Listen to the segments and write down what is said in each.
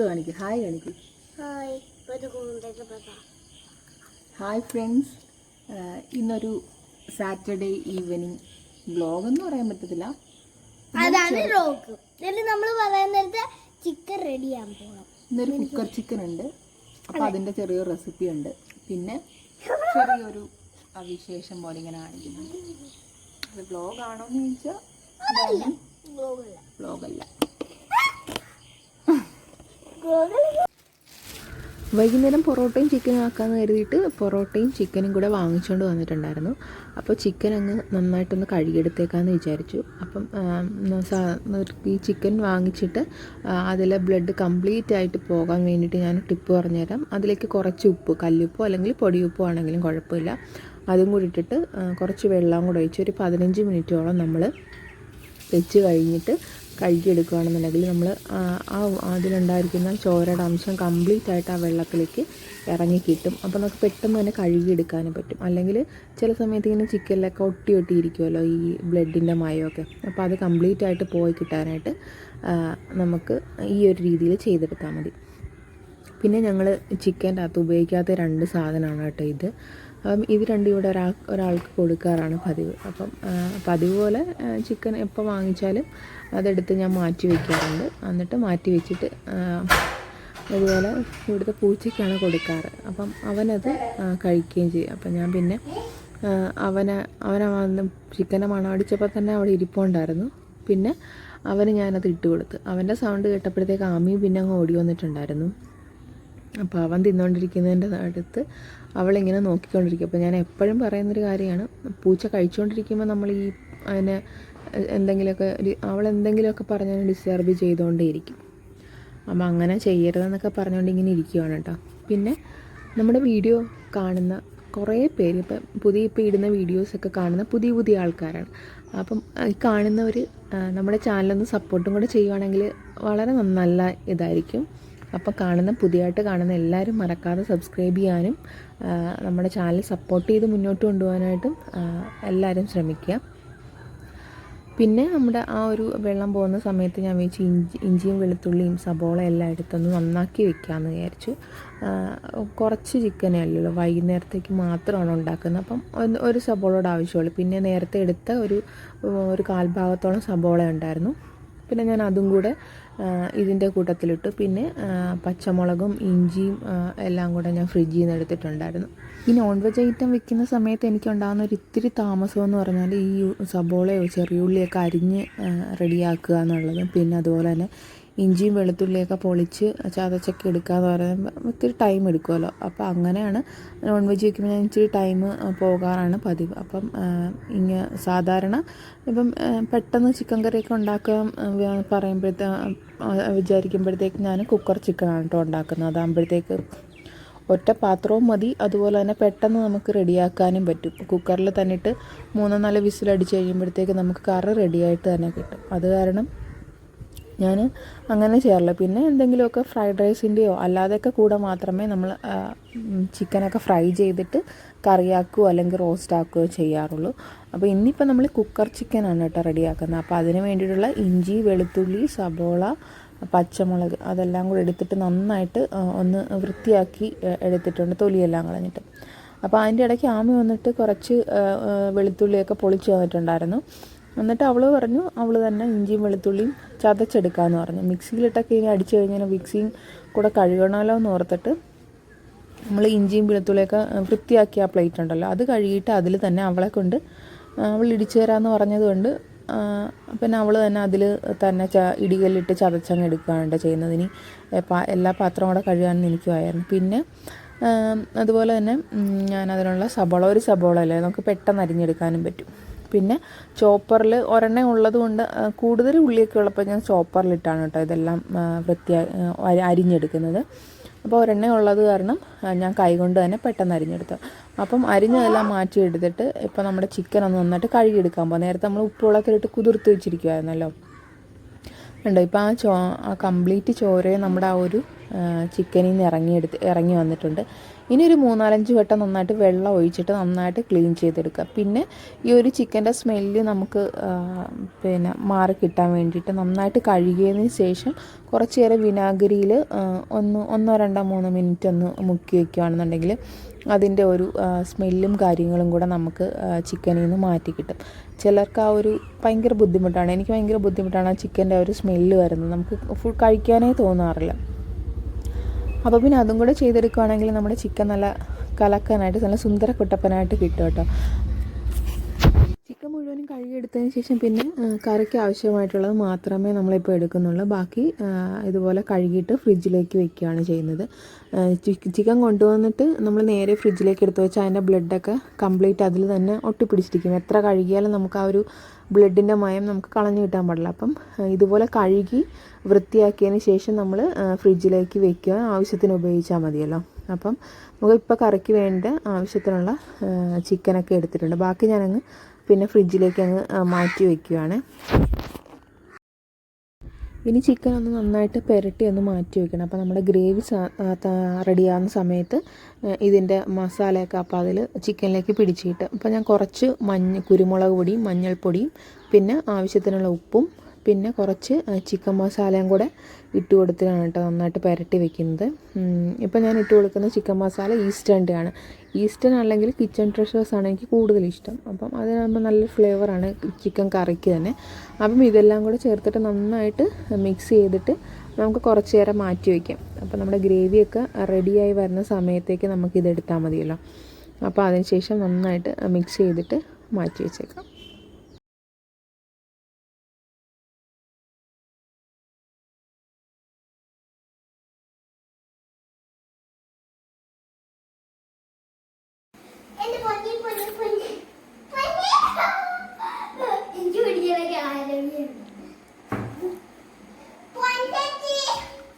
അങ്ങോട്ട് കാണിക്കും ഹായ് കാണിക്കും. Hi friends. ഇന്നൊരു സാറ്റർഡേ ഈവനിങ് വ്ലോഗ് എന്ന് പറയാൻ പറ്റത്തില്ല. അതാണ് റോക്ക് നമ്മൾ ചിക്കൻ പോകണം ഇന്നൊരു കുക്കർ ചിക്കൻ ഉണ്ട്. അപ്പോൾ അതിന്റെ ചെറിയൊരു റെസിപ്പി ഉണ്ട്. പിന്നെ ചെറിയൊരു അവിശേഷം വിശേഷം പോലെ ഇങ്ങനെ കാണിക്കുന്നുണ്ട്. അത് ആണോ എന്ന് ചോദിച്ചാൽ ഗോകുല വ്ലോഗല്ല വൈകുന്നേരം പൊറോട്ടയും ചിക്കനും ആക്കാമെന്ന് കരുതിയിട്ട് പൊറോട്ടയും ചിക്കനും കൂടെ വാങ്ങിച്ചുകൊണ്ട് വന്നിട്ടുണ്ടായിരുന്നു. അപ്പോൾ ചിക്കൻ അങ്ങ് നന്നായിട്ടൊന്ന് കഴുകിയെടുത്തേക്കാന്ന് വിചാരിച്ചു. അപ്പം ഈ ചിക്കൻ വാങ്ങിച്ചിട്ട് അതിലെ ബ്ലഡ് കംപ്ലീറ്റ് ആയിട്ട് പോകാൻ വേണ്ടിയിട്ട് ഞാൻ ടിപ്പ് പറഞ്ഞുതരാം. അതിലേക്ക് കുറച്ച് ഉപ്പ് കല്ലുപ്പോ അല്ലെങ്കിൽ പൊടിയുപ്പോ ആണെങ്കിലും കുഴപ്പമില്ല. അതും കൂടി ഇട്ടിട്ട് കുറച്ച് വെള്ളം കൂടെ ഒഴിച്ച് ഒരു പതിനഞ്ച് മിനിറ്റോളം നമ്മൾ വെച്ച് കഴിഞ്ഞിട്ട് കഴുകിയെടുക്കുകയാണെന്നുണ്ടെങ്കിൽ നമ്മൾ ആ അതിലുണ്ടായിരിക്കുന്ന ചോരയുടെ അംശം കംപ്ലീറ്റ് ആയിട്ട് ആ വെള്ളത്തിലേക്ക് ഇറങ്ങി കിട്ടും. അപ്പോൾ നമുക്ക് പെട്ടെന്ന് തന്നെ കഴുകിയെടുക്കാനും പറ്റും. അല്ലെങ്കിൽ ചില സമയത്ത് ഇങ്ങനെ ചിക്കനിലൊക്കെ ഒട്ടി ഒട്ടി ഇരിക്കുമല്ലോ ഈ ബ്ലഡിന്റെ മയമൊക്കെ. അപ്പോൾ അത് കംപ്ലീറ്റ് ആയിട്ട് പോയി കിട്ടാനായിട്ട് നമുക്ക് ഈ ഒരു രീതിയിൽ ചെയ്തെടുത്താൽ മതി. പിന്നെ ഞങ്ങൾ ചിക്കന്റെ അകത്ത് ഉപയോഗിക്കാത്ത രണ്ട് സാധനമാണ് കേട്ടോ ഇത്. അപ്പം ഇത് രണ്ടും ഇവിടെ ഒരാൾ ഒരാൾക്ക് കൊടുക്കാറാണ് പതിവ്. അപ്പം പതിവ് പോലെ ചിക്കൻ എപ്പോൾ വാങ്ങിച്ചാലും അതെടുത്ത് ഞാൻ മാറ്റി വയ്ക്കാറുണ്ട് എന്നിട്ട് മാറ്റി വെച്ചിട്ട് അതുപോലെ ഇവിടുത്തെ പൂച്ചയ്ക്കാണ് കൊടുക്കാറ്. അപ്പം അവനത് കഴിക്കുകയും ചെയ്യും. അപ്പം ഞാൻ പിന്നെ അവനെ അവനെ വന്ന് ചിക്കനെ മണമടിച്ചപ്പോൾ തന്നെ അവിടെ ഇരിപ്പുണ്ടായിരുന്നു. പിന്നെ അവന് ഞാനത് ഇട്ട് കൊടുത്ത്. അവന്റെ സൗണ്ട് കേട്ടപ്പോഴത്തേക്ക് ആമിയും പിന്നെ അങ്ങ് ഓടി വന്നിട്ടുണ്ടായിരുന്നു. അപ്പോൾ അവൻ തിന്നുകൊണ്ടിരിക്കുന്നതിന്റെ അടുത്ത് അവളിങ്ങനെ നോക്കിക്കൊണ്ടിരിക്കും. അപ്പോൾ ഞാൻ എപ്പോഴും പറയുന്നൊരു കാര്യമാണ് പൂച്ച കഴിച്ചുകൊണ്ടിരിക്കുമ്പോൾ നമ്മൾ ഈ അതിനെ എന്തെങ്കിലുമൊക്കെ അവൾ എന്തെങ്കിലുമൊക്കെ പറഞ്ഞാൽ ഡിസ്റ്റർബ് ചെയ്തുകൊണ്ടേയിരിക്കും അപ്പം അങ്ങനെ ചെയ്യരുതെന്നൊക്കെ പറഞ്ഞുകൊണ്ട് ഇങ്ങനെ ഇരിക്കുകയാണ് കേട്ടോ. പിന്നെ നമ്മുടെ വീഡിയോ കാണുന്ന കുറേ പേര് ഇപ്പം പുതിയ ഇപ്പോൾ ഇടുന്ന വീഡിയോസൊക്കെ കാണുന്ന പുതിയ പുതിയ ആൾക്കാരാണ്. അപ്പം ഈ കാണുന്നവർ നമ്മുടെ ചാനലൊന്ന് സപ്പോർട്ടും കൂടെ ചെയ്യുവാണെങ്കിൽ വളരെ നല്ല ഇതായിരിക്കും. അപ്പോൾ കാണുന്ന പുതിയതായിട്ട് കാണുന്ന എല്ലാവരും മറക്കാതെ സബ്സ്ക്രൈബ് ചെയ്യാനും നമ്മുടെ ചാനൽ സപ്പോർട്ട് ചെയ്ത് മുന്നോട്ട് കൊണ്ടുപോകാനായിട്ടും എല്ലാവരും ശ്രമിക്കുക. പിന്നെ നമ്മുടെ ആ ഒരു വെള്ളം പോകുന്ന സമയത്ത് ഞാൻ വെച്ച് ഇഞ്ചി ഇഞ്ചിയും വെളുത്തുള്ളിയും സബോള എല്ലാം എടുത്തൊന്ന് നന്നാക്കി വെക്കാമെന്ന് വിചാരിച്ചു. കുറച്ച് ചിക്കനേ അല്ലല്ലോ വൈകുന്നേരത്തേക്ക് മാത്രമാണ് ഉണ്ടാക്കുന്നത്. അപ്പം ഒരു സബോളയുടെ ആവശ്യമുള്ളൂ. പിന്നെ നേരത്തെ എടുത്ത ഒരു ഒരു കാൽഭാഗത്തോളം സബോള ഉണ്ടായിരുന്നു. പിന്നെ ഞാൻ അതും കൂടെ ഇതിന്റെ കൂട്ടത്തിലിട്ടു. പിന്നെ പച്ചമുളകും ഇഞ്ചിയും എല്ലാം കൂടെ ഞാൻ ഫ്രിഡ്ജിൽ നിന്ന് എടുത്തിട്ടുണ്ടായിരുന്നു. ഈ നോൺ വെജ് ഐറ്റം വെക്കുന്ന സമയത്ത് എനിക്കുണ്ടാകുന്ന ഒരു ഇത്തിരി താമസം എന്ന് പറഞ്ഞാൽ ഈ സബോളയോ ചെറിയുള്ളിയൊക്കെ അരിഞ്ഞ് റെഡിയാക്കുക എന്നുള്ളതും പിന്നെ അതുപോലെ തന്നെ ഇഞ്ചിയും വെളുത്തുള്ളിയൊക്കെ പൊളിച്ച് ചതച്ചൊക്കെ എടുക്കുക എന്ന് പറയുമ്പോൾ ഒത്തിരി ടൈം എടുക്കുമല്ലോ. അപ്പോൾ അങ്ങനെയാണ് നോൺ വെജ് വയ്ക്കുമ്പോൾ ഞാൻ ഇച്ചിരി ടൈം പോകാറാണ് പതിവ്. അപ്പം ഇങ്ങ സാധാരണ ഇപ്പം പെട്ടെന്ന് ചിക്കൻ കറിയൊക്കെ ഉണ്ടാക്കാൻ പറയുമ്പോഴത്തേ വിചാരിക്കുമ്പോഴത്തേക്ക് ഞാൻ കുക്കർ ചിക്കനാണ് കേട്ടോ ഉണ്ടാക്കുന്നത്. അതാകുമ്പോഴത്തേക്ക് ഒറ്റ പാത്രവും മതി. അതുപോലെ തന്നെ പെട്ടെന്ന് നമുക്ക് റെഡിയാക്കാനും പറ്റും. കുക്കറിൽ തന്നിട്ട് മൂന്നോ നാല് വിസിലടിച്ച് കഴിയുമ്പോഴത്തേക്ക് നമുക്ക് കറി റെഡിയായിട്ട് തന്നെ കിട്ടും. അത് കാരണം ഞാൻ അങ്ങനെ ചെയ്യാറില്ല. പിന്നെ എന്തെങ്കിലുമൊക്കെ ഫ്രൈഡ് റൈസിന്റെയോ അല്ലാതെയൊക്കെ കൂടെ മാത്രമേ നമ്മൾ ചിക്കനൊക്കെ ഫ്രൈ ചെയ്തിട്ട് കറിയാക്കുകയോ അല്ലെങ്കിൽ റോസ്റ്റ് ആക്കുകയോ ചെയ്യാറുള്ളൂ. അപ്പോൾ ഇന്നിപ്പോൾ നമ്മൾ കുക്കർ ചിക്കനാണ് കേട്ടോ റെഡിയാക്കുന്നത് അപ്പോൾ അതിന് വേണ്ടിയിട്ടുള്ള ഇഞ്ചി വെളുത്തുള്ളി സബോള പച്ചമുളക് അതെല്ലാം കൂടെ എടുത്തിട്ട് നന്നായിട്ട് ഒന്ന് വൃത്തിയാക്കി എടുത്തിട്ടുണ്ട്. തൊലിയെല്ലാം കളഞ്ഞിട്ട്. അപ്പോൾ അതിന്റെ ഇടയ്ക്ക് ആമി വന്നിട്ട് കുറച്ച് വെളുത്തുള്ളിയൊക്കെ പൊളിച്ച് വന്നിട്ടുണ്ടായിരുന്നു. എന്നിട്ട് അവൾ പറഞ്ഞു അവൾ തന്നെ ഇഞ്ചിയും വെളുത്തുള്ളിയും ചതച്ചെടുക്കാമെന്ന് പറഞ്ഞു. മിക്സിയിലിട്ടൊക്കെ ഇനി അടിച്ചു കഴിഞ്ഞാൽ മിക്സിയും കൂടെ കഴുകണമല്ലോ എന്ന് ഓർത്തിട്ട് നമ്മൾ ഇഞ്ചിയും വെളുത്തുള്ളിയൊക്കെ വൃത്തിയാക്കിയ ആ പ്ലേറ്റ് ഉണ്ടല്ലോ അത് കഴുകിയിട്ട് അതിൽ തന്നെ അവളെ കൊണ്ട് അവൾ ഇടിച്ചു തരാമെന്ന് പറഞ്ഞതുകൊണ്ട് കൊണ്ട് പിന്നെ അവൾ തന്നെ അതിൽ തന്നെ ച ഇടികല്ലിട്ട് ചതച്ചങ്ങ് എടുക്കുകയാണ് ചെയ്യുന്നത്. ഇനി എല്ലാ പാത്രം കൂടെ എനിക്ക് എനിക്കുമായിരുന്നു. പിന്നെ അതുപോലെ തന്നെ ഞാൻ അതിനുള്ള സബോള ഒരു സബോള അല്ലേ നമുക്ക് പെട്ടെന്ന് അരിഞ്ഞെടുക്കാനും പറ്റും. പിന്നെ ചോപ്പറിൽ ഒരെണ്ണ ഉള്ളത് കൊണ്ട് ആ, കൂടുതൽ ഉള്ളിയൊക്കെ ഉള്ളപ്പോൾ ഞാൻ ചോപ്പറിലിട്ടാണ് കേട്ടോ ഇതെല്ലാം വൃത്തിയായി അരിഞ്ഞെടുക്കുന്നത്. അപ്പോൾ ഒരെണ്ണ ഉള്ളത് കാരണം ഞാൻ കൈകൊണ്ട് തന്നെ പെട്ടെന്ന് അരിഞ്ഞെടുത്തു. അപ്പം അരിഞ്ഞതെല്ലാം മാറ്റി എടുത്തിട്ട് ഇപ്പോൾ നമ്മുടെ ചിക്കൻ ഒന്ന് നന്നായിട്ട് കഴുകിയെടുക്കാൻ പോകും നേരത്തെ നമ്മൾ ഉപ്പുവെള്ളത്തിലിട്ട് കുതിർത്ത് വെച്ചിരിക്കുമായിരുന്നല്ലോ ഉണ്ടോ? ഇപ്പോൾ ആ ചോ ആ കംപ്ലീറ്റ് ചോരയെ നമ്മുടെ ആ ഒരു ചിക്കനിൽ നിന്ന് ഇറങ്ങിയെടുത്ത് ഇറങ്ങി വന്നിട്ടുണ്ട്. ഇനി ഒരു മൂന്നാലഞ്ച് വട്ടം നന്നായിട്ട് വെള്ളം ഒഴിച്ചിട്ട് നന്നായിട്ട് ക്ലീൻ ചെയ്തെടുക്കുക. പിന്നെ ഈ ഒരു ചിക്കന്റെ സ്മെല്ല് നമുക്ക് പിന്നെ മാറി കിട്ടാൻ വേണ്ടിയിട്ട് നന്നായിട്ട് കഴുകിയതിന് ശേഷം കുറച്ച് നേരം വിനാഗിരിയിൽ ഒന്ന് ഒന്നോ രണ്ടോ മൂന്നോ മിനിറ്റ് ഒന്ന് മുക്കി വയ്ക്കുകയാണെന്നുണ്ടെങ്കിൽ അതിന്റെ ഒരു സ്മെല്ലും കാര്യങ്ങളും കൂടെ നമുക്ക് ചിക്കനിൽ നിന്ന് മാറ്റി കിട്ടും. ചിലർക്ക് ആ ഒരു ഭയങ്കര ബുദ്ധിമുട്ടാണ്. എനിക്ക് ഭയങ്കര ബുദ്ധിമുട്ടാണ് ആ ചിക്കന്റെ ആ ഒരു സ്മെല്ല് വരുന്നത്. നമുക്ക് ഫുൾ കഴിക്കാനേ തോന്നാറില്ല. അപ്പോൾ പിന്നെ അതും കൂടെ ചെയ്തെടുക്കുകയാണെങ്കിൽ നമ്മുടെ ചിക്കൻ നല്ല കലക്കാനായിട്ട് നല്ല സുന്ദര കുട്ടപ്പനായിട്ട് കിട്ടും കേട്ടോ. ചിക്കൻ എടുത്തതിന് ശേഷം പിന്നെ കറിക്ക് ആവശ്യമായിട്ടുള്ളത് മാത്രമേ നമ്മളിപ്പോൾ എടുക്കുന്നുള്ളൂ. ബാക്കി ഇതുപോലെ കഴുകിയിട്ട് ഫ്രിഡ്ജിലേക്ക് വെക്കുകയാണ് ചെയ്യുന്നത്. ചിക്കൻ കൊണ്ടുവന്നിട്ട് നമ്മൾ നേരെ ഫ്രിഡ്ജിലേക്ക് എടുത്ത് വെച്ചാൽ അതിന്റെ ബ്ലഡൊക്കെ കംപ്ലീറ്റ് അതിൽ തന്നെ ഒട്ടിപ്പിടിച്ചിരിക്കും. എത്ര കഴുകിയാലും നമുക്ക് ആ ഒരു ബ്ലഡിന്റെ മയം നമുക്ക് കളഞ്ഞു കിട്ടാൻ പാടില്ല. അപ്പം ഇതുപോലെ കഴുകി വൃത്തിയാക്കിയതിന് ശേഷം നമ്മൾ ഫ്രിഡ്ജിലേക്ക് വെക്കുക. ആവശ്യത്തിന് ഉപയോഗിച്ചാൽ മതിയല്ലോ. അപ്പം നമുക്ക് ഇപ്പോൾ കറിക്ക് വേണ്ട ആവശ്യത്തിനുള്ള ചിക്കനൊക്കെ എടുത്തിട്ടുണ്ട്. ബാക്കി ഞാനങ്ങ് പിന്നെ ഫ്രിഡ്ജിലേക്ക് അങ്ങ് മാറ്റി വയ്ക്കുകയാണ് ഇനി ചിക്കൻ ഒന്ന് നന്നായിട്ട് പുരട്ടി ഒന്ന് മാറ്റി വെക്കണം. അപ്പോൾ നമ്മുടെ ഗ്രേവി റെഡിയാകുന്ന സമയത്ത് ഇതിന്റെ മസാലയൊക്കെ അപ്പോൾ അതിൽ ചിക്കനിലേക്ക് പിടിച്ചിട്ട് അപ്പോൾ ഞാൻ കുറച്ച് മഞ്ഞ കുരുമുളക് പൊടിയും മഞ്ഞൾപ്പൊടിയും പിന്നെ ആവശ്യത്തിനുള്ള ഉപ്പും പിന്നെ കുറച്ച് ചിക്കൻ മസാലയും കൂടെ ഇട്ട് കൊടുത്തിട്ടാണ് കേട്ടോ നന്നായിട്ട് പുരട്ടി വെക്കുന്നത്. ഇപ്പോൾ ഞാൻ ഇട്ട് കൊടുക്കുന്ന ചിക്കൻ മസാല ഈസ്റ്റേണിന്റെ ആണ് ഈസ്റ്റേൺ അല്ലെങ്കിൽ കിച്ചൺ ട്രഷേഴ്സ് ആണ് എനിക്ക് കൂടുതൽ ഇഷ്ടം. അപ്പം അതിനാകുമ്പോൾ നല്ല ഫ്ലേവറാണ് ചിക്കൻ കറിക്ക് തന്നെ. അപ്പം ഇതെല്ലാം കൂടെ ചേർത്തിട്ട് നന്നായിട്ട് മിക്സ് ചെയ്തിട്ട് നമുക്ക് കുറച്ച് നേരം മാറ്റി വയ്ക്കാം അപ്പോൾ നമ്മുടെ ഗ്രേവിയൊക്കെ റെഡിയായി വരുന്ന സമയത്തേക്ക് നമുക്ക് ഇതെടുത്താൽ മതിയല്ലോ. അപ്പോൾ അതിന് ശേഷം നന്നായിട്ട് മിക്സ് ചെയ്തിട്ട് മാറ്റി വെച്ചേക്കാം എന്റെ പൊന്നി പൊന്നി പൊന്നി പൊന്നി എനിക്ക് പിടിക്കാനൊക്കെ ആരോഗ്യം പൊന്നച്ചി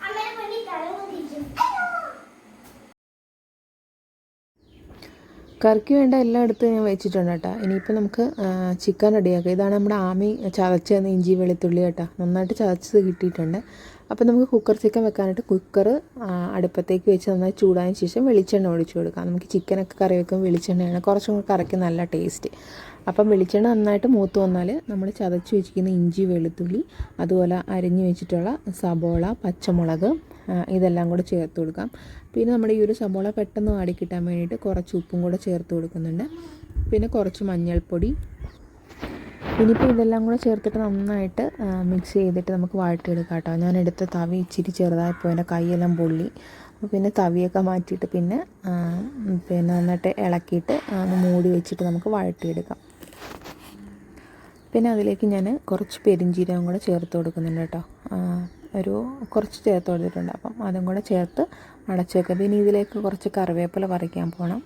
അമ്മേനെ പൊന്നി തലവ് തിരിച്ചു കറിക്ക് വേണ്ട എല്ലാം എടുത്ത് ഞാൻ വെച്ചിട്ടുണ്ട് കേട്ടോ. ഇനിയിപ്പോൾ നമുക്ക് ചിക്കൻ റെഡിയാക്കാം. ഇതാണ് നമ്മുടെ ആമി ചതച്ച് ഇഞ്ചി വെളുത്തുള്ളി കേട്ടോ. നന്നായിട്ട് ചതച്ചത് കിട്ടിയിട്ടുണ്ട്. അപ്പോൾ നമുക്ക് കുക്കർ ചിക്കൻ വെക്കാനായിട്ട് കുക്കർ അടുപ്പത്തേക്ക് വെച്ച് നന്നായി ചൂടായതിന് ശേഷം വെളിച്ചെണ്ണ ഒഴിച്ചു കൊടുക്കാം. നമുക്ക് ചിക്കനൊക്കെ കറി വെക്കുമ്പോൾ വെളിച്ചെണ്ണയാണ് കുറച്ചും കൂടി കറിക്ക് നല്ല ടേസ്റ്റ് അപ്പം വെളിച്ചെണ്ണ നന്നായിട്ട് മൂത്ത് വന്നാൽ നമ്മൾ ചതച്ച് വെച്ചിരിക്കുന്ന ഇഞ്ചി വെളുത്തുള്ളി അതുപോലെ അരിഞ്ഞു വെച്ചിട്ടുള്ള സബോള പച്ചമുളക് ഇതെല്ലാം കൂടെ ചേർത്ത് കൊടുക്കാം. പിന്നെ നമ്മുടെ ഈ ഒരു സബോള പെട്ടെന്ന് വാടിക്കിട്ടാൻ വേണ്ടിയിട്ട് കുറച്ച് ഉപ്പും കൂടെ ചേർത്ത് കൊടുക്കുന്നുണ്ട്. പിന്നെ കുറച്ച് മഞ്ഞൾപ്പൊടി. ഇനിയിപ്പോൾ ഇതെല്ലാം കൂടെ ചേർത്തിട്ട് നന്നായിട്ട് മിക്സ് ചെയ്തിട്ട് നമുക്ക് വഴറ്റിയെടുക്കാം കേട്ടോ. ഞാൻ എടുത്ത തവി ഇച്ചിരി ചെറുതായപ്പോൾ എന്റെ കൈയെല്ലാം പൊള്ളി. പിന്നെ തവിയൊക്കെ മാറ്റിയിട്ട് പിന്നെ പിന്നെ നന്നായിട്ട് ഇളക്കിയിട്ട് മൂടി വെച്ചിട്ട് നമുക്ക് വഴറ്റിയെടുക്കാം. പിന്നെ അതിലേക്ക് ഞാൻ കുറച്ച് പെരിഞ്ജീരകം കൂടെ ചേർത്ത് കൊടുക്കുന്നുണ്ട് കേട്ടോ. ഒരു കുറച്ച് ചേർത്ത് കൊടുത്തിട്ടുണ്ട്. അപ്പം അതും കൂടെ ചേർത്ത് അടച്ചു വെക്കുക പിന്നെ ഇതിലേക്ക് കുറച്ച് കറിവേപ്പില പറിക്കാൻ പോകണം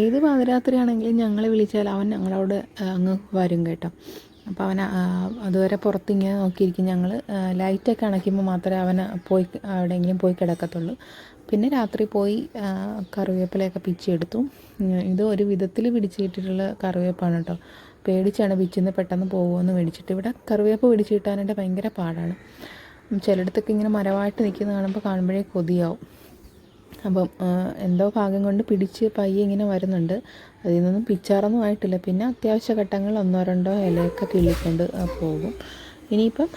ഏത് പാതിരാത്രിയാണെങ്കിലും ഞങ്ങളെ വിളിച്ചാൽ അവൻ ഞങ്ങളോട് അങ്ങ് വരും കേട്ടോ. അപ്പോൾ അവൻ അതുവരെ പുറത്തിങ്ങനെ നോക്കിയിരിക്കും. ഞങ്ങൾ ലൈറ്റൊക്കെ അണയ്ക്കുമ്പോൾ മാത്രമേ അവൻ പോയി എവിടെയെങ്കിലും പോയി കിടക്കത്തുള്ളൂ. പിന്നെ രാത്രി പോയി കറിവേപ്പിലയൊക്കെ പിച്ചെടുത്തു ഇത് ഒരു വിധത്തിൽ പിടിച്ചിട്ടിട്ടുള്ള കറിവേപ്പാണ് കേട്ടോ. പേടിച്ചാണ് പിച്ചിന്ന് പെട്ടെന്ന് പോകുമെന്ന് മേടിച്ചിട്ട്. ഇവിടെ കറിവേപ്പ് പിടിച്ച് കിട്ടാനായിട്ട് ഭയങ്കര പാടാണ്. ചിലയിടത്തൊക്കെ ഇങ്ങനെ മരമായിട്ട് നിൽക്കുന്ന കാണുമ്പോൾ കാണുമ്പോഴേ കൊതിയാവും. അപ്പം എന്തോ ഭാഗം കൊണ്ട് പിടിച്ച് പയ്യെ ഇങ്ങനെ വരുന്നുണ്ട്. അതിൽ നിന്നൊന്നും പിച്ചാറൊന്നും ആയിട്ടില്ല. പിന്നെ അത്യാവശ്യ ഘട്ടങ്ങൾ ഒന്നോ രണ്ടോ ഇലയൊക്കെ കിള്ളിക്കൊണ്ട് പോകും. ഇനിയിപ്പം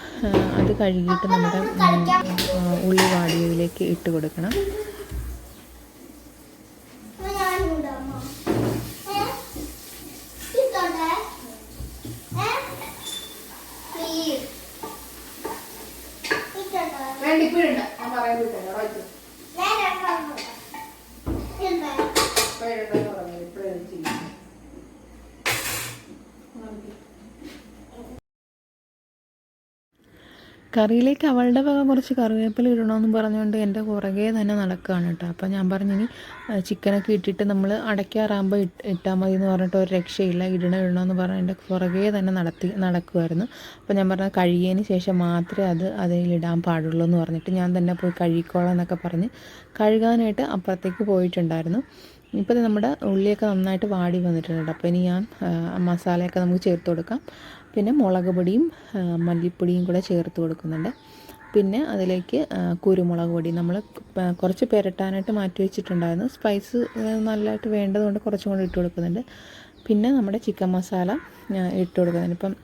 അത് കഴുകിയിട്ട് നമ്മുടെ ഉള്ളി വാടിയതിലേക്ക് ഇട്ട് കൊടുക്കണം ഞാനുണ്ട് അമ്മ ഏ ഇതോട്ടെ ഏ പ്ലീസ് ഇതോട്ടെ വേണ്ട ഇപ്പോഴുണ്ട് ഞാൻ പറയാൻ വിട്ടല്ലോ ഞാൻ രണ്ടാമത് എന്താ കറിയിലേക്ക് അവളുടെ വക കുറച്ച് കറിവേപ്പില ഇടണമെന്ന് പറഞ്ഞുകൊണ്ട് എന്റെ പുറകെ തന്നെ നടക്കുകയാണ് കേട്ടോ. അപ്പോൾ ഞാൻ പറഞ്ഞു ഇനി ആ, ചിക്കനൊക്കെ ഇട്ടിട്ട് നമ്മൾ അടയ്ക്കാറാകുമ്പോൾ ഇട്ട് ഇട്ടാൽ മതി എന്ന് പറഞ്ഞിട്ട് ഒരു രക്ഷയില്ല ഇടണം ഇടണമെന്ന് പറഞ്ഞ് എന്റെ പുറകെ തന്നെ നടത്തി നടക്കുമായിരുന്നു അപ്പോൾ ഞാൻ പറഞ്ഞു കഴുകിയതിന് ശേഷം മാത്രമേ അത് അതിലിടാൻ പാടുള്ളൂ എന്ന് പറഞ്ഞിട്ട് ഞാൻ തന്നെ പോയി കഴുകിക്കോളാം എന്നൊക്കെ പറഞ്ഞ് കഴുകാനായിട്ട് അപ്പുറത്തേക്ക് പോയിട്ടുണ്ടായിരുന്നു. ഇപ്പോൾ നമ്മുടെ ഉള്ളിയൊക്കെ നന്നായിട്ട് വാടി വന്നിട്ടുണ്ട്. അപ്പോൾ ഇനി ഞാൻ മസാലയൊക്കെ നമുക്ക് ചേർത്ത് കൊടുക്കാം. പിന്നെ മുളക് പൊടിയും മല്ലിപ്പൊടിയും കൂടെ ചേർത്ത് കൊടുക്കുന്നുണ്ട്. പിന്നെ അതിലേക്ക് കുരുമുളക് പൊടി. നമ്മൾ കുറച്ച് പുരട്ടാനായിട്ട് മാറ്റി വെച്ചിട്ടുണ്ടായിരുന്നു. സ്പൈസ് നല്ലതായിട്ട് വേണ്ടതുകൊണ്ട് കുറച്ചും കൂടി ഇട്ട് കൊടുക്കുന്നുണ്ട്. പിന്നെ നമ്മുടെ ചിക്കൻ മസാല ഇട്ട് കൊടുക്കുന്നുണ്ട്. ഇപ്പം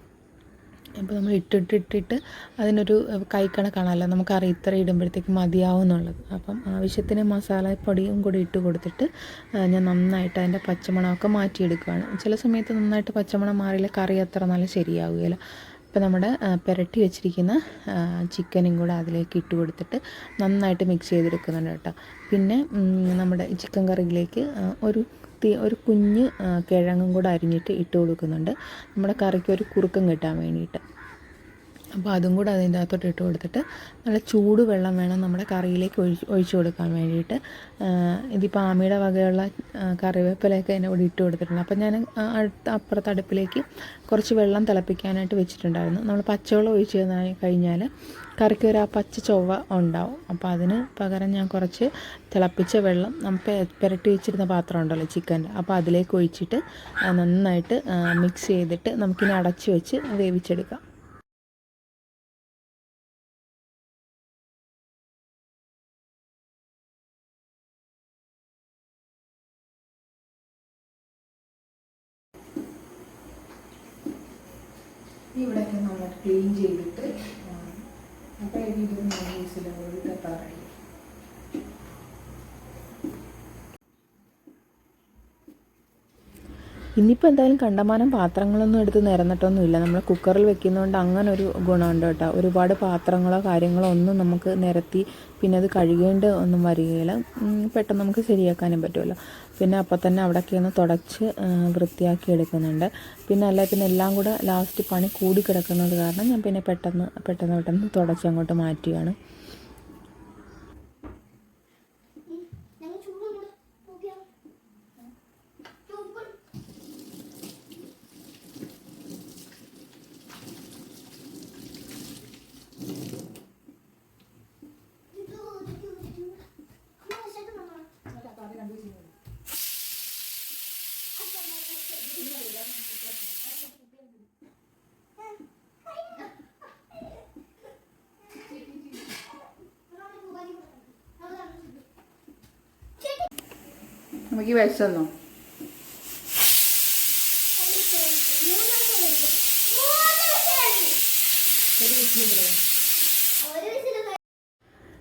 ഇപ്പോൾ നമ്മൾ ഇട്ടിട്ടിട്ടിട്ട് അതിനൊരു കൈക്കണക്കാണല്ലോ നമുക്കറിയാം ഇത്ര ഇടുമ്പോഴത്തേക്ക് മതിയാവും എന്നുള്ളത്. അപ്പം ആവശ്യത്തിന് മസാലപ്പൊടിയും കൂടി ഇട്ട് കൊടുത്തിട്ട് ഞാൻ നന്നായിട്ട് അതിന്റെ പച്ചമണമൊക്കെ മാറ്റിയെടുക്കുകയാണ്. ചില സമയത്ത് നന്നായിട്ട് പച്ചമണം മാറിയില്ല കറി അത്ര നല്ല ശരിയാവുകയില്ല. അപ്പോൾ നമ്മുടെ പുരട്ടി വെച്ചിരിക്കുന്ന ചിക്കനും കൂടെ അതിലേക്ക് ഇട്ട് കൊടുത്തിട്ട് നന്നായിട്ട് മിക്സ് ചെയ്തെടുക്കുന്നുണ്ട് കേട്ടോ. പിന്നെ നമ്മുടെ ചിക്കൻ കറിയിലേക്ക് ഒരു ഒരു കുഞ്ഞ് കിഴങ്ങും കൂടെ അരിഞ്ഞിട്ട് ഇട്ട് കൊടുക്കുന്നുണ്ട്. നമ്മുടെ കറിക്ക് ഒരു കുറുക്കം കിട്ടാൻ വേണ്ടിയിട്ട്. അപ്പോൾ അതും കൂടെ അതിന്റെ അകത്തോട്ട് ഇട്ട് കൊടുത്തിട്ട് നല്ല ചൂട് വെള്ളം വേണം നമ്മുടെ കറിയിലേക്ക് ഒഴിച്ച് ഒഴിച്ചു കൊടുക്കാൻ വേണ്ടിയിട്ട്. ഇതിപ്പോൾ ആമയുടെ വകയുള്ള കറിവേപ്പിലയൊക്കെ അതിന്റെ കൂടെ ഇട്ട് കൊടുത്തിട്ടുണ്ട്. അപ്പോൾ ഞാൻ അടുത്ത അപ്പുറത്ത് അടുപ്പിലേക്ക് കുറച്ച് വെള്ളം തിളപ്പിക്കാനായിട്ട് വെച്ചിട്ടുണ്ടായിരുന്നു. നമ്മൾ പച്ചവെള്ളം ഒഴിച്ച് കഴിഞ്ഞാൽ കറിക്ക് ഒരു ആ പച്ച ചൊവ്വ ഉണ്ടാവും. അപ്പോൾ അതിന് പകരം ഞാൻ കുറച്ച് തിളപ്പിച്ച വെള്ളം നമുക്ക് പുരട്ടി വെച്ചിരുന്ന പാത്രം ഉണ്ടല്ലോ ചിക്കന്റെ അപ്പോൾ അതിലേക്ക് ഒഴിച്ചിട്ട് നന്നായിട്ട് മിക്സ് ചെയ്തിട്ട് നമുക്കിനി അടച്ച് വെച്ച് വേവിച്ചെടുക്കാം. ഇവിടെയൊക്കെ നമ്മൾ ക്ലീൻ ചെയ്തിട്ട് അപ്പോൾ ഇതിൽ മൂന്ന് വീസിലോട് തയ്യാറായി ഇനിയിപ്പോൾ എന്തായാലും കണ്ടമാനം പാത്രങ്ങളൊന്നും എടുത്ത് നിരന്നിട്ടൊന്നുമില്ല. നമ്മൾ കുക്കറിൽ വെക്കുന്നതുകൊണ്ട് അങ്ങനെ ഒരു ഗുണമുണ്ട് കേട്ടോ. ഒരുപാട് പാത്രങ്ങളോ കാര്യങ്ങളോ ഒന്നും നമുക്ക് നിരത്തി പിന്നെ അത് കഴുകേണ്ട ഒന്നും വരികയില്ല. പെട്ടെന്ന് നമുക്ക് ശരിയാക്കാനും പറ്റുമല്ലോ. പിന്നെ അപ്പം തന്നെ അവിടെയൊക്കെ ഒന്ന് തുടച്ച് വൃത്തിയാക്കി എടുക്കുന്നുണ്ട്. പിന്നെ അല്ല പിന്നെ എല്ലാം കൂടെ ലാസ്റ്റ് പണി കൂടി കിടക്കുന്നത് കാരണം ഞാൻ പിന്നെ പെട്ടെന്ന് പെട്ടെന്ന് പെട്ടെന്ന് തുടച്ച് അങ്ങോട്ട് മാറ്റുകയാണ്. നമുക്ക് ഈ വിസിൽ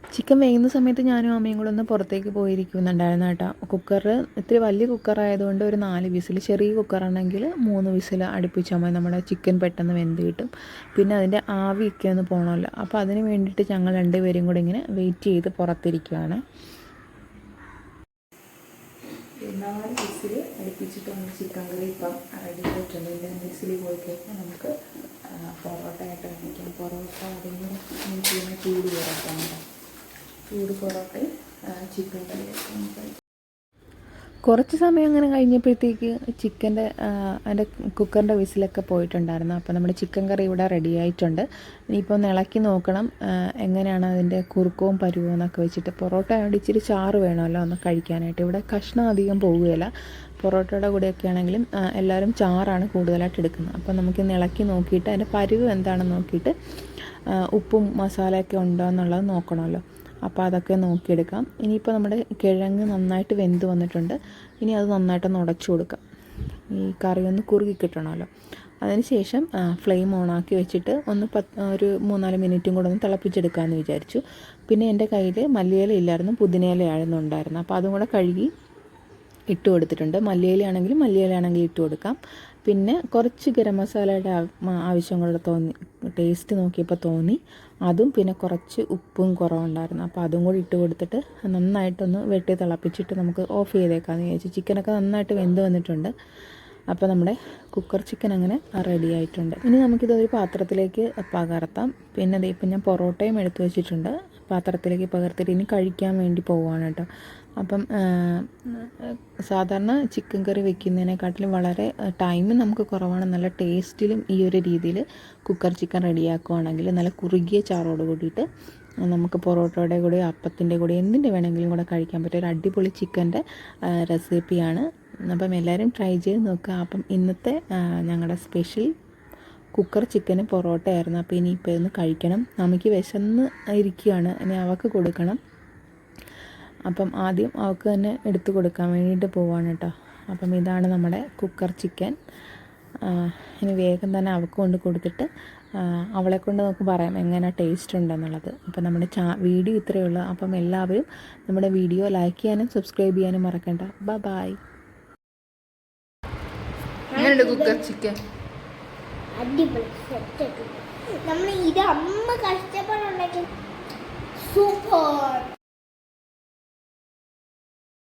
ചിക്കൻ വേകുന്ന സമയത്ത് ഞാനും അമ്മയും കൂടെ ഒന്ന് പുറത്തേക്ക് പോയിരിക്കുന്നുണ്ടായിരുന്നു കേട്ടോ. കുക്കറ് ഇത്തിരി വലിയ കുക്കറായതുകൊണ്ട് ഒരു നാല് വിസിൽ ചെറിയ കുക്കറാണെങ്കിൽ മൂന്ന് വിസിൽ അടുപ്പിച്ചാൽ മതി. നമ്മുടെ ചിക്കൻ പെട്ടെന്ന് വെന്ത് കിട്ടും. പിന്നെ അതിന്റെ ആവിയൊക്കെ ഒന്ന് പോകണമല്ലോ അപ്പോൾ അതിന് വേണ്ടിയിട്ട് ഞങ്ങൾ രണ്ടുപേരും കൂടെ ഇങ്ങനെ വെയിറ്റ് ചെയ്ത് പുറത്തിരിക്കുകയാണ് നാല് വിസിൽ അടുപ്പിച്ചിട്ട് ചിക്കൻ കറി ഇപ്പം റെഡി ആയിട്ടുണ്ട്. രണ്ട് വിസിൽ പോയി കഴിഞ്ഞാൽ നമുക്ക് പൊറോട്ട ആയിട്ട് കഴിക്കാം പൊറോട്ട അതെങ്കിലും ചൂട് പൊറോട്ട ചൂട് പൊറോട്ടയും ചിക്കൻ കറിയൊക്കെ നമുക്ക്. കുറച്ച് സമയം അങ്ങനെ കഴിഞ്ഞപ്പോഴത്തേക്ക് ചിക്കന്റെ അതിന്റെ കുക്കറിന്റെ വിസിലൊക്കെ പോയിട്ടുണ്ടായിരുന്നു. അപ്പോൾ നമ്മുടെ ചിക്കൻ കറി ഇവിടെ റെഡി ആയിട്ടുണ്ട്. ഇനിയിപ്പോൾ ഒന്ന് ഇളക്കി നോക്കണം. എങ്ങനെയാണ് അതിന്റെ കുറുക്കവും പരുവവും എന്നൊക്കെ വെച്ചിട്ട് പൊറോട്ട ആയതുകൊണ്ട് ഇച്ചിരി ചാറ് വേണമല്ലോ ഒന്ന് കഴിക്കാനായിട്ട്. ഇവിടെ കഷ്ണം അധികം പോവുകയില്ല. പൊറോട്ടയുടെ കൂടെയൊക്കെ ആണെങ്കിലും എല്ലാവരും ചാറാണ് കൂടുതലായിട്ട് എടുക്കുന്നത്. അപ്പോൾ നമുക്കിന്ന് ഇളക്കി നോക്കിയിട്ട് അതിന്റെ പരുവ് എന്താണെന്ന് നോക്കിയിട്ട് ഉപ്പും മസാലയൊക്കെ ഉണ്ടോ എന്നുള്ളത് നോക്കണമല്ലോ. അപ്പോൾ അതൊക്കെ നോക്കിയെടുക്കാം. ഇനിയിപ്പോൾ നമ്മുടെ കിഴങ്ങ് നന്നായിട്ട് വെന്ത് വന്നിട്ടുണ്ട്. ഇനി അത് നന്നായിട്ടൊന്ന് ഉടച്ചു കൊടുക്കാം. ഈ കറി ഒന്ന് കുറുകി കിട്ടണമല്ലോ. അതിനുശേഷം ഫ്ലെയിം ഓണാക്കി വെച്ചിട്ട് ഒന്ന് പത്ത് ഒരു മൂന്നാൽ മിനിറ്റും കൂടെ ഒന്ന് തിളപ്പിച്ചെടുക്കാമെന്ന് വിചാരിച്ചു. പിന്നെ എന്റെ കയ്യിൽ മല്ലിയില ഇല്ലായിരുന്നു പുതിനയിലയായിരുന്നു ഉണ്ടായിരുന്നു അപ്പോൾ അതും കൂടെ കഴുകി ഇട്ട് കൊടുത്തിട്ടുണ്ട്. മല്ലിയിലയാണെങ്കിലും മല്ലിയിലയാണെങ്കിലും ഇട്ട് കൊടുക്കാം. പിന്നെ കുറച്ച് ഗരം മസാലയുടെ ആവ- ആവശ്യം കൂടെ തോന്നി ടേസ്റ്റ് നോക്കിയപ്പോൾ തോന്നി. അതും പിന്നെ കുറച്ച് ഉപ്പും കുറവുണ്ടായിരുന്നു. അപ്പോൾ അതും കൂടി ഇട്ട് കൊടുത്തിട്ട് നന്നായിട്ടൊന്ന് വെട്ടി തിളപ്പിച്ചിട്ട് നമുക്ക് ഓഫ് ചെയ്തേക്കാമെന്ന് വിചാരിച്ചു. ചിക്കനൊക്കെ നന്നായിട്ട് വെന്ത് വന്നിട്ടുണ്ട്. അപ്പോൾ നമ്മുടെ കുക്കർ ചിക്കൻ അങ്ങനെ റെഡി ആയിട്ടുണ്ട്. ഇനി നമുക്കിതൊരു പാത്രത്തിലേക്ക് പകർത്താം പിന്നെ ഇപ്പം ഞാൻ പൊറോട്ടയും എടുത്തു വെച്ചിട്ടുണ്ട്. പാത്രത്തിലേക്ക് പകർത്തിട്ട് ഇനി കഴിക്കാൻ വേണ്ടി പോവുകയാണ് കേട്ടോ. അപ്പം സാധാരണ ചിക്കൻ കറി വെക്കുന്നതിനെക്കാട്ടിലും വളരെ ടൈം നമുക്ക് കുറവാണ്. നല്ല ടേസ്റ്റിലും ഈ ഒരു രീതിയിൽ കുക്കർ ചിക്കൻ റെഡിയാക്കുകയാണെങ്കിൽ നല്ല കുറുകിയ ചാറോട് കൂടിയിട്ട് നമുക്ക് പൊറോട്ടയുടെ കൂടെ അപ്പത്തിന്റെ കൂടെ എന്തിന്റെ വേണമെങ്കിലും കൂടെ കഴിക്കാൻ പറ്റിയ ഒരു അടിപൊളി ചിക്കന്റെ റെസിപ്പിയാണ് അപ്പം എല്ലാവരും ട്രൈ ചെയ്ത് നോക്കുക. അപ്പം ഇന്നത്തെ ഞങ്ങളുടെ സ്പെഷ്യൽ കുക്കർ ചിക്കനും പൊറോട്ടയായിരുന്നു. അപ്പോൾ ഇനി ഇനിയിപ്പോൾ ഒന്ന് കഴിക്കണം. നമുക്ക് വിശന്ന് ഇരിക്കുകയാണ് ഇനി അവൾക്ക് കൊടുക്കണം. അപ്പം ആദ്യം അവൾക്ക് തന്നെ എടുത്തു കൊടുക്കാൻ വേണ്ടിയിട്ട് പോവാണ് കേട്ടോ. അപ്പം ഇതാണ് നമ്മുടെ കുക്കർ ചിക്കൻ. ഇനി വേഗം തന്നെ അവൾക്ക് കൊണ്ട് കൊടുത്തിട്ട് അവളെ കൊണ്ട് നമുക്ക് പറയാം എങ്ങനെ ടേസ്റ്റ് ഉണ്ടെന്നുള്ളത്. അപ്പം നമ്മുടെ ചാ വീഡിയോ ഇത്രയേ ഉള്ളൂ. അപ്പം എല്ലാവരും നമ്മുടെ വീഡിയോ ലൈക്ക് ചെയ്യാനും സബ്സ്ക്രൈബ് ചെയ്യാനും മറക്കണ്ട. ബൈ ബൈ എങ്ങനെയുണ്ട് കുക്കർ ചിക്കൻ? അടിപൊളി സെറ്റ് നമ്മൾ ഇത് അമ്മ കഷ്ടപ്പാടുണ്ടെങ്കിൽ സൂപ്പർ